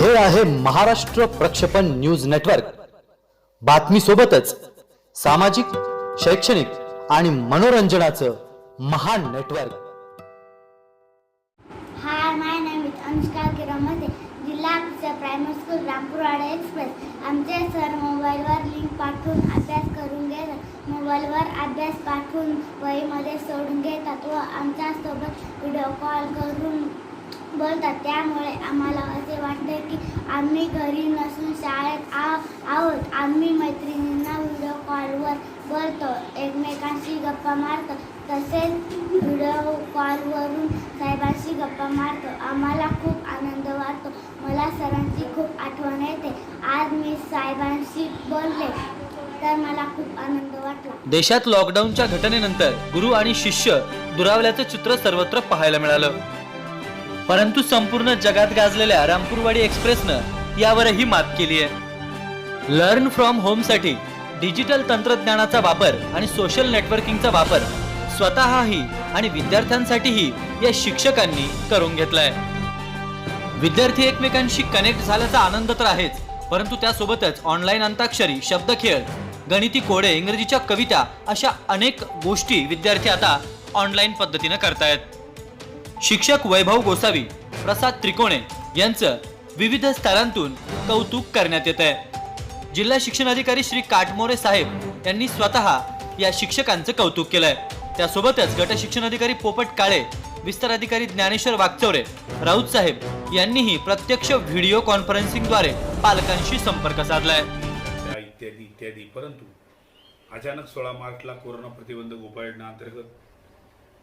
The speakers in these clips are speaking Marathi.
हे आहे महाराष्ट्र प्रक्षेपण न्यूज नेटवर्क. बातमी सोबतच सामाजिक शैक्षणिक आणि मनोरंजनाचं महान network. Hi my name is Anushka Kiramade, Zilla Parishad primary school Rampurwada express आमचे सर मोबाईलवर लिंक पाठवून अभ्यास करून घेतात. मोबाईलवर अभ्यास पाठवून वहीमध्ये सोडून घेतात व आमच्यासोबत व्हिडिओ कॉल करून बोलतात. त्यामुळे आम्हाला असे वाटते की आम्ही घरी नसून शाळेत आ आहोत. आम्ही मैत्रिणींना व्हिडिओ कॉलवर बोलतो. एकमेकांशी गप्पा मारतो. तसेच व्हिडिओ कॉलवरून साहेबांशी गप्पा मारतो. आम्हाला खूप आनंद वाटतो. मला सरांची खूप आठवण येते. आज मी साहेबांशी बोलले तर मला खूप आनंद वाटला. देशात लॉकडाऊनच्या घटनेनंतर गुरु आणि शिष्य दुरावल्याचं चित्र सर्वत्र पाहायला मिळालं. परंतु संपूर्ण जगात गाजलेल्या रामपूरवाडी एक्सप्रेसनं यावरही मात केली आहे. लर्न फ्रॉम होमसाठी डिजिटल तंत्रज्ञानाचा वापर आणि सोशल नेटवर्किंगचा वापर स्वतःही आणि विद्यार्थ्यांसाठीही या शिक्षकांनी करून घेतलाय. विद्यार्थी एकमेकांशी कनेक्ट झाल्याचा आनंद तर आहेच परंतु त्यासोबतच ऑनलाईन अंताक्षरी शब्दखेळ गणिती कोडे इंग्रजीच्या कविता अशा अनेक गोष्टी विद्यार्थी आता ऑनलाईन पद्धतीनं करतायत. शिक्षक वैभव गोसावी प्रसाद त्रिकोणे यांचं विविध स्तरांतून कौतुक करण्यात येत आहे. जिल्हा शिक्षणाधिकारी श्री काटमोरे साहेब यांनी स्वतः या शिक्षकांचं कौतुक केलंय. त्यासोबतच गट शिक्षणाधिकारी पोपट काळे विस्तार अधिकारी ज्ञानेश्वर वागचौरे राऊत साहेब यांनीही प्रत्यक्ष व्हिडिओ कॉन्फरन्सिंगद्वारे पालकांशी संपर्क साधलाय. इत्यादी इत्यादी. परंतु अचानक सोळा मार्चला कोरोना प्रतिबंधक उपाययोजनेअंतर्गत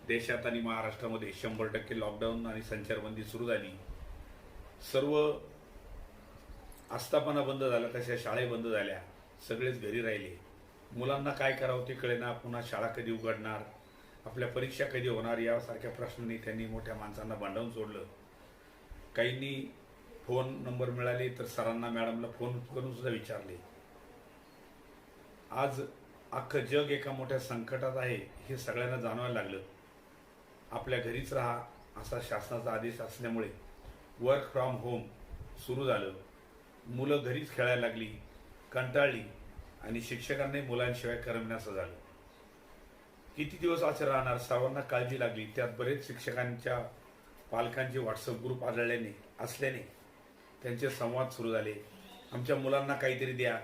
देशात आणि महाराष्ट्रामध्ये शंभर टक्के लॉकडाऊन आणि संचारबंदी सुरू झाली. सर्व आस्थापना बंद झाल्या तशा शाळे बंद झाल्या सगळेच घरी राहिले. मुलांना काय करावं ते कळेना पुन्हा शाळा कधी उघडणार आपल्या परीक्षा कधी होणार यासारख्या प्रश्नांनी त्यांनी मोठ्या माणसांना भांडवून सोडलं. काहींनी फोन नंबर मिळाले तर सरांना मॅडमला फोन करून सुद्धा विचारले. आज अख्खं जग एका मोठ्या संकटात आहे हे सगळ्यांना जाणवायला लागलं. आपल्या घरीच राहा असा शासनाचा आदेश असल्यामुळे वर्क फ्रॉम होम सुरू झालं. मुलं घरीच खेळायला लागली कंटाळली आणि शिक्षकांनाही मुलांशिवाय करमण्याचं झालं. किती दिवस असं राहणार? सर्वांना काळजी लागली. त्यात बरेच शिक्षकांच्या पालकांचे व्हॉट्सअप ग्रुप आढळल्याने असल्याने त्यांचे संवाद सुरू झाले. आमच्या मुलांना काहीतरी द्या.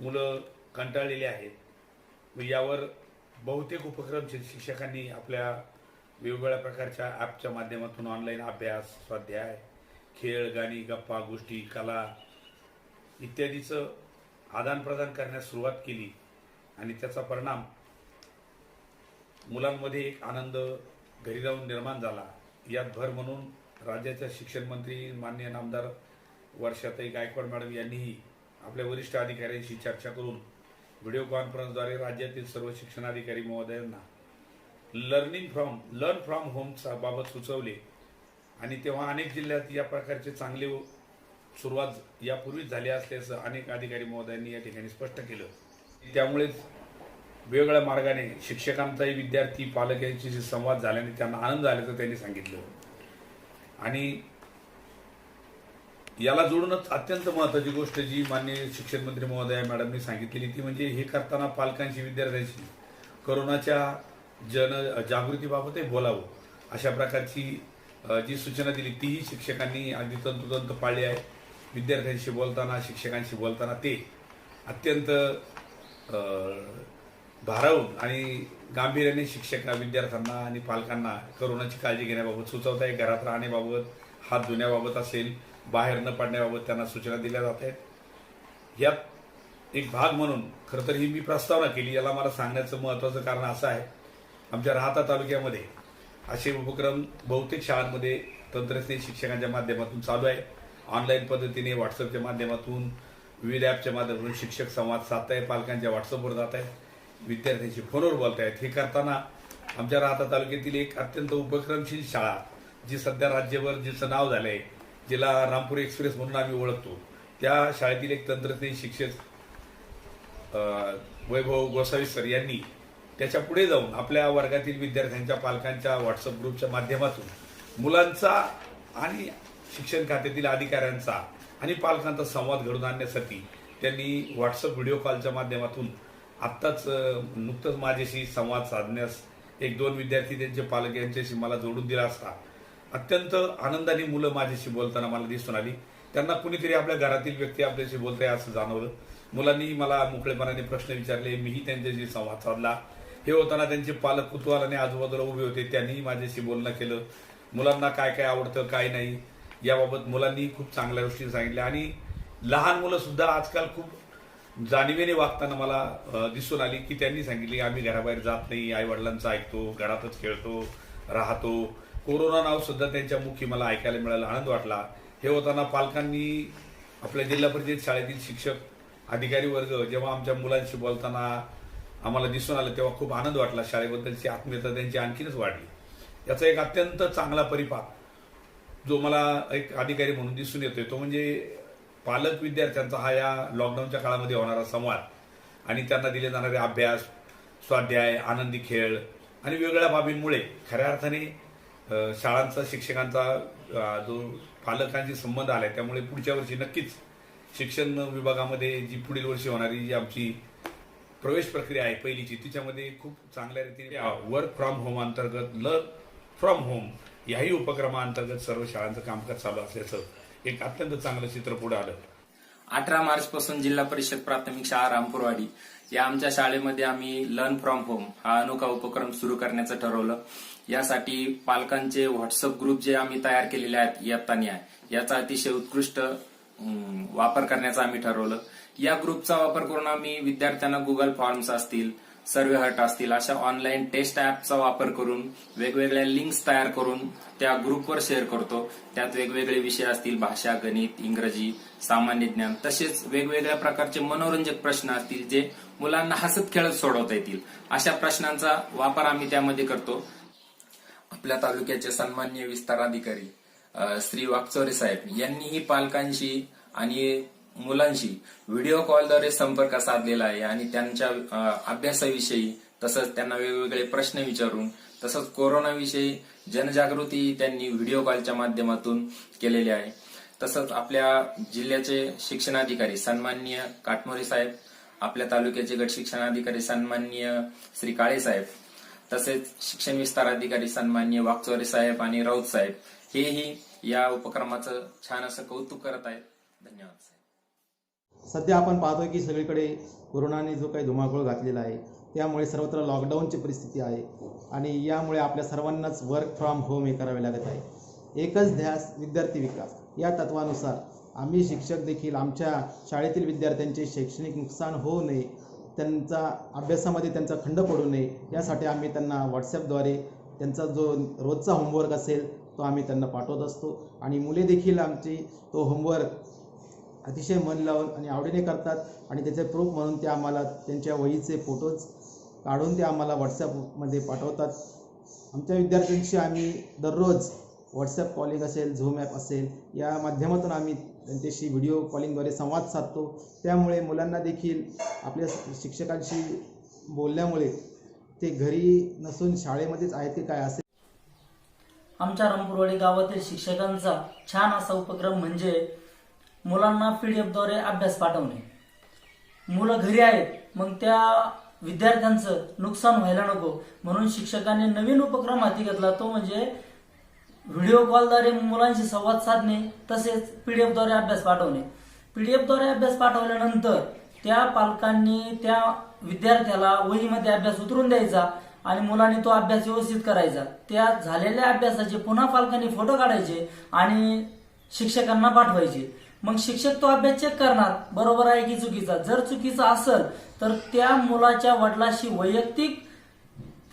मुलं कंटाळलेली आहेत. मग यावर बहुतेक उपक्रम शिक्षकांनी आपल्या वेगवेगळ्या प्रकारच्या ॲपच्या माध्यमातून ऑनलाईन अभ्यास स्वाध्याय खेळ गाणी गप्पा गोष्टी कला इत्यादीचं आदानप्रदान करण्यास सुरुवात केली आणि त्याचा परिणाम मुलांमध्ये एक आनंद घरी जाऊन निर्माण झाला. यात भर म्हणून राज्याच्या शिक्षण मंत्री मान्य नामदार वर्षाताई गायकवाड मॅडम यांनीही आपल्या वरिष्ठ अधिकाऱ्यांशी चर्चा करून व्हिडिओ कॉन्फरन्सद्वारे राज्यातील सर्व शिक्षणाधिकारी महोदयांना लर्निंग फ्रॉम लर्न फ्रॉम होमचा बाबत सुचवले. आणि तेव्हा अनेक जिल्ह्यात या प्रकारचे चांगले सुरुवात यापूर्वीच झाली असल्याचं अनेक अधिकारी महोदयांनी या ठिकाणी स्पष्ट केलं. त्यामुळेच वेगवेगळ्या मार्गाने शिक्षकांचाही विद्यार्थी पालक यांच्याशी संवाद झाल्याने त्यांना आनंद झाल्याचं त्यांनी सांगितलं. आणि याला जोडूनच अत्यंत महत्त्वाची गोष्ट जी मान्य शिक्षण मंत्री महोदया मॅडमनी सांगितलेली ती म्हणजे हे करताना पालकांशी विद्यार्थ्यांशी करोनाच्या जन जागृतीबाबतही बोलावं. अशा प्रकारची जी सूचना दिली तीही शिक्षकांनी अगदी तंतोतंत पाळली आहे. विद्यार्थ्यांशी बोलताना शिक्षकांशी बोलताना ते अत्यंत भारावून आणि गांभीर्याने शिक्षक विद्यार्थ्यांना आणि पालकांना करोनाची काळजी घेण्याबाबत सुचवत आहे घरात राहण्याबाबत हात धुण्याबाबत असेल बाहेर न पडण्याबाबत त्यांना सूचना दिल्या जात आहेत. यात एक भाग म्हणून खरं तर ही मी प्रस्तावना केली याला मला सांगण्याचं महत्त्वाचं कारण असं आहे. आमच्या राहता तालुक्यामध्ये असे उपक्रम बहुतेक शाळांमध्ये तंत्रज्ञ शिक्षकांच्या माध्यमातून चालू आहे. ऑनलाईन पद्धतीने व्हॉट्सअपच्या माध्यमातून विविध ॲपच्या माध्यमातून शिक्षक संवाद साधत आहे पालकांच्या व्हॉट्सअपवर जात आहेत विद्यार्थ्यांशी फोनवर बोलत आहेत हे करताना आमच्या राहता तालुक्यातील एक अत्यंत उपक्रमशील शाळा जी सध्या राज्यभर जिचं नाव झालं आहे जिला रामपूर एक्सप्रेस म्हणून आम्ही ओळखतो. त्या शाळेतील एक तंत्रज्ञ शिक्षक वैभव गोसावी सर यांनी त्याच्या पुढे जाऊन आपल्या वर्गातील विद्यार्थ्यांच्या पालकांच्या व्हॉट्सअप ग्रुपच्या माध्यमातून मुलांचा आणि शिक्षण खात्यातील अधिकाऱ्यांचा आणि पालकांचा संवाद घडून आणण्यासाठी त्यांनी व्हॉट्सअप व्हिडिओ कॉलच्या माध्यमातून आत्ताच नुकतंच माझ्याशी संवाद साधण्यास एक दोन विद्यार्थी त्यांचे पालक यांच्याशी मला जोडून दिला असता अत्यंत आनंदाने मुलं माझ्याशी बोलताना मला दिसून आली. त्यांना कुणीतरी आपल्या घरातील व्यक्ती आपल्याशी बोलताय असं जाणवलं. मुलांनी मला मोकळेपणाने प्रश्न विचारले. मीही त्यांच्याशी संवाद साधला. हे होताना त्यांचे पालक कुतूहलाने आजूबाजूला उभे होते. त्यांनीही माझ्याशी बोलणं केलं. मुलांना काय काय आवडतं काय नाही याबाबत मुलांनी खूप चांगल्या गोष्टी सांगितल्या. आणि लहान मुलं सुद्धा आजकाल खूप जाणीवेने वागताना मला दिसून आली की त्यांनी सांगितली आम्ही घराबाहेर जात नाही. आई वडिलांचं ऐकतो घरातच खेळतो राहतो. कोरोना नाव सुद्धा त्यांच्या मुखी मला ऐकायला मिळालं आनंद वाटला. हे होताना पालकांनी आपल्या जिल्हा परिषद शाळेतील शिक्षक अधिकारी वर्ग जेव्हा आमच्या मुलांशी बोलताना आम्हाला दिसून आलं तेव्हा खूप आनंद वाटला. शाळेबद्दलची आत्मीयता त्यांची आणखीनच वाढली. याचा एक अत्यंत चांगला परिपाक जो मला एक अधिकारी म्हणून दिसून येतोय तो म्हणजे पालक विद्यार्थ्यांचा हा या लॉकडाऊनच्या काळामध्ये होणारा संवाद आणि त्यांना दिले जाणारे अभ्यास स्वाध्याय आनंदी खेळ आणि वेगळ्या बाबींमुळे खऱ्या अर्थाने शाळांचा शिक्षकांचा जो पालकांशी संबंध आला आहे त्यामुळे पुढच्या वर्षी नक्कीच शिक्षण विभागामध्ये जी पुढील वर्षी होणारी जी आमची प्रवेश प्रक्रिया आहे पहिलीची. तिच्यामध्ये खूप चांगल्या रीतीने वर्क फ्रॉम होम अंतर्गत लर्न फ्रॉम होम याही उपक्रमाअंतर्गत सर्व शाळांचं कामकाज चालू असल्याचं एक अत्यंत चांगलं चित्र पुढे आलं. अठरा मार्च पासून जिल्हा परिषद प्राथमिक शाळा रामपूरवाडी. या आमच्या शाळेमध्ये आम्ही लर्न फ्रॉम होम हा अनोखा उपक्रम सुरू करण्याचं ठरवलं. यासाठी पालकांचे व्हॉट्सअप ग्रुप जे आम्ही तयार केलेले आहेत इयत्तानी आहे याचा अतिशय उत्कृष्ट वापर करण्याचं आम्ही ठरवलं. या ग्रुपचा वापर करून आम्ही विद्यार्थ्यांना गुगल फॉर्म्स असतील सर्वे हट असतील अशा ऑनलाईन टेस्ट ऍपचा वापर करून वेगवेगळ्या लिंक्स तयार करून त्या ग्रुपवर शेअर करतो. त्यात वेगवेगळे विषय असतील भाषा गणित इंग्रजी सामान्य ज्ञान तसेच वेगवेगळ्या प्रकारचे मनोरंजक प्रश्न असतील जे मुलांना हसत खेळत सोडवता येतील. अशा प्रश्नांचा वापर आम्ही त्यामध्ये करतो. आपल्या तालुक्याचे सन्मान्य विस्तार अधिकारी श्री वाकचोरे साहेब यांनीही पालकांशी आणि मुलांशी व्हिडिओ कॉलद्वारे संपर्क साधलेला आहे आणि त्यांच्या अभ्यासाविषयी तसंच त्यांना वेगवेगळे प्रश्न विचारून तसंच कोरोनाविषयी जनजागृती त्यांनी व्हिडिओ कॉलच्या माध्यमातून केलेली आहे. तसंच आपल्या जिल्ह्याचे शिक्षणाधिकारी सन्माननीय काटमोरे साहेब आपल्या तालुक्याचे गट शिक्षणाधिकारी सन्माननीय श्री काळे साहेब तसेच शिक्षण विस्तार अधिकारी सन्माननीय वाकचोरे साहेब आणि राऊत साहेब हेही या उपक्रमाचं छान असं कौतुक करत आहेत. धन्यवाद सध्या आपण पाहतोय की सगळीकडे कोरोनाने जो काही धुमाकूळ घातलेला आहे त्यामुळे सर्वत्र लॉकडाऊनची परिस्थिती आहे आणि यामुळे आपल्या सर्वांनाच वर्क फ्रॉम होम हे करावे लागत आहे. एकच ध्यास विद्यार्थी विकास. या तत्वानुसार आम्ही शिक्षक देखील आमच्या शाळेतील विद्यार्थ्यांचे शैक्षणिक नुकसान होऊ नये त्यांचा अभ्यासामध्ये त्यांचा खंड पडू नये यासाठी आम्ही त्यांना व्हॉट्सॲपद्वारे त्यांचा जो रोजचा होमवर्क असेल तो आम्ही त्यांना पाठवत असतो. आणि मुले देखील आमची तो होमवर्क अतिशय मन लावून आणि आवडीने करतात आणि त्याचे प्रूफ म्हणून ते आम्हाला त्यांच्या वहीचे फोटोज काढून ते आम्हाला व्हॉट्सॲपमध्ये पाठवतात. आमच्या विद्यार्थ्यांशी आम्ही दररोज व्हॉट्सॲप कॉलिंग असेल झूम ॲप असेल या माध्यमातून आम्ही त्यांच्याशी व्हिडिओ कॉलिंगद्वारे संवाद साधतो. त्यामुळे मुलांना देखील आपल्या शिक्षकांशी बोलल्यामुळे ते घरी नसून शाळेमध्येच आहेत की काय असेल. आमच्या रामपूरवाडी गावातील शिक्षकांचा छान असा उपक्रम म्हणजे मुलांना पीडीएफद्वारे अभ्यास पाठवणे. मुलं घरी आहेत मग त्या विद्यार्थ्यांचं नुकसान व्हायला नको. म्हणून शिक्षकांनी नवीन उपक्रम हाती घेतला तो म्हणजे व्हिडिओ कॉलद्वारे मुलांशी संवाद साधणे तसेच पीडीएफद्वारे अभ्यास पाठवणे. पीडीएफद्वारे अभ्यास पाठवल्यानंतर त्या पालकांनी त्या विद्यार्थ्याला वहीमध्ये अभ्यास उतरून द्यायचा आणि मुलांनी तो अभ्यास व्यवस्थित करायचा. त्या झालेल्या अभ्यासाचे पुन्हा पालकांनी फोटो काढायचे आणि शिक्षकांना पाठवायचे. मग शिक्षक तो अभ्यास चेक करणार. बरोबर आहे की चुकीचा? जर चुकीचा असेल तर त्या मुलाच्या वडिलाशी वैयक्तिक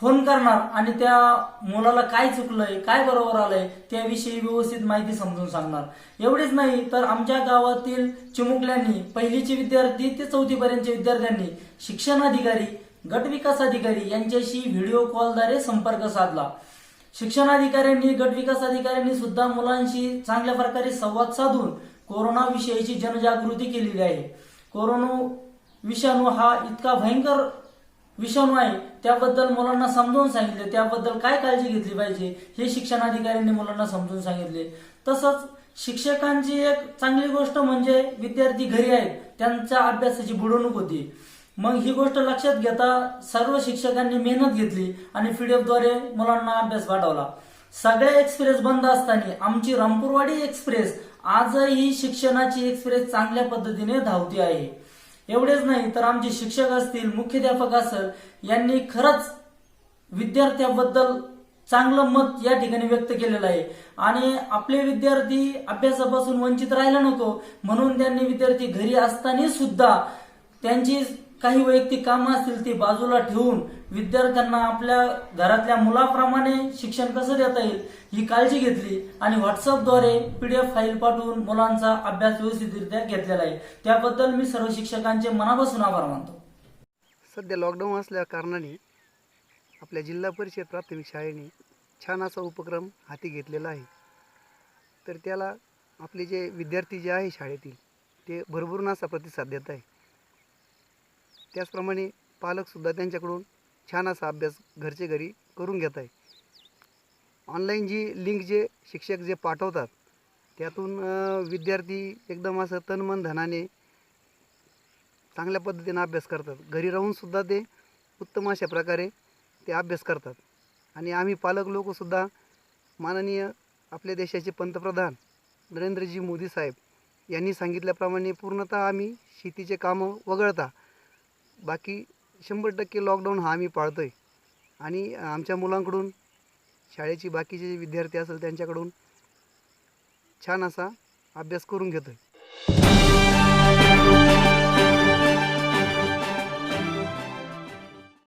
फोन करणार आणि त्या मुलाला काय चुकलंय काय बरोबर आलंय त्याविषयी व्यवस्थित माहिती समजून सांगणार. एवढीच नाही तर आमच्या गावातील चिमुकल्यांनी पहिलीचे विद्यार्थी ते चौथी पर्यंतच्या विद्यार्थ्यांनी शिक्षण अधिकारी गट विकास अधिकारी यांच्याशी व्हिडिओ कॉलद्वारे संपर्क साधला. शिक्षणाधिकाऱ्यांनी गट विकास अधिकाऱ्यांनी सुद्धा मुलांशी चांगल्या प्रकारे संवाद साधून कोरोना विषयीची जनजागृती केलेली आहे. कोरोना विषाणू हा इतका भयंकर विषाणू आहे त्याबद्दल मुलांना समजावून सांगितले. त्याबद्दल काय काळजी घेतली पाहिजे हे शिक्षणाधिकाऱ्यांनी मुलांना समजून सांगितले. तसंच शिक्षकांची एक चांगली गोष्ट म्हणजे विद्यार्थी घरी आहेत त्यांच्या अभ्यासाची बुडवणूक होती. मग ही गोष्ट लक्षात घेता सर्व शिक्षकांनी मेहनत घेतली आणि पीडीएफद्वारे मुलांना अभ्यास पाठवला सगळ्या एक्सप्रेस बंद असताना आमची रामपूरवाडी एक्सप्रेस आजही शिक्षणाची एक्सप्रेस चांगल्या पद्धतीने धावती आहे. एवढेच नाही तर आमचे शिक्षक असतील मुख्याध्यापक असेल यांनी खरंच विद्यार्थ्याबद्दल चांगलं मत या ठिकाणी व्यक्त केलेलं आहे. आणि आपले विद्यार्थी अभ्यासापासून वंचित राहायला नको म्हणून त्यांनी विद्यार्थी घरी असताना सुद्धा त्यांची काही वैयक्तिक कामं असतील ती बाजूला ठेवून विद्यार्थ्यांना आपल्या घरातल्या मुलाप्रमाणे शिक्षण कसं देता येईल ही काळजी घेतली आणि व्हॉट्सअपद्वारे पीडीएफ फाईल पाठवून मुलांचा अभ्यास व्यवस्थितरित्या घेतलेला आहे. त्याबद्दल मी सर्व शिक्षकांचे मनापासून आभार मानतो. सध्या लॉकडाऊन असल्या कारणाने आपल्या जिल्हा परिषद प्राथमिक शाळेने छान असा उपक्रम हाती घेतलेला आहे. तर त्याला आपले जे विद्यार्थी जे आहे शाळेतील ते भरभरून असा प्रतिसाद देत आहे. त्याचप्रमाणे पालकसुद्धा त्यांच्याकडून छान असा अभ्यास घरचे घरी करून घेत आहे ऑनलाईन जी लिंक जे शिक्षक जे पाठवतात त्यातून विद्यार्थी एकदम असं तन मन धनाने चांगल्या पद्धतीने अभ्यास करतात. घरी राहूनसुद्धा ते उत्तम अशा प्रकारे ते अभ्यास करतात. आणि आम्ही पालक लोकसुद्धा माननीय आपल्या देशाचे पंतप्रधान नरेंद्रजी मोदी साहेब यांनी सांगितल्याप्रमाणे पूर्णतः आम्ही शेतीचे कामं वगळता. बाकी शंभर टक्के लॉकडाऊन हा आम्ही पाळतो आहे आणि आमच्या मुलांकडून शाळेची बाकीचे जे विद्यार्थी असेल त्यांच्याकडून छान असा अभ्यास करून घेतो आहे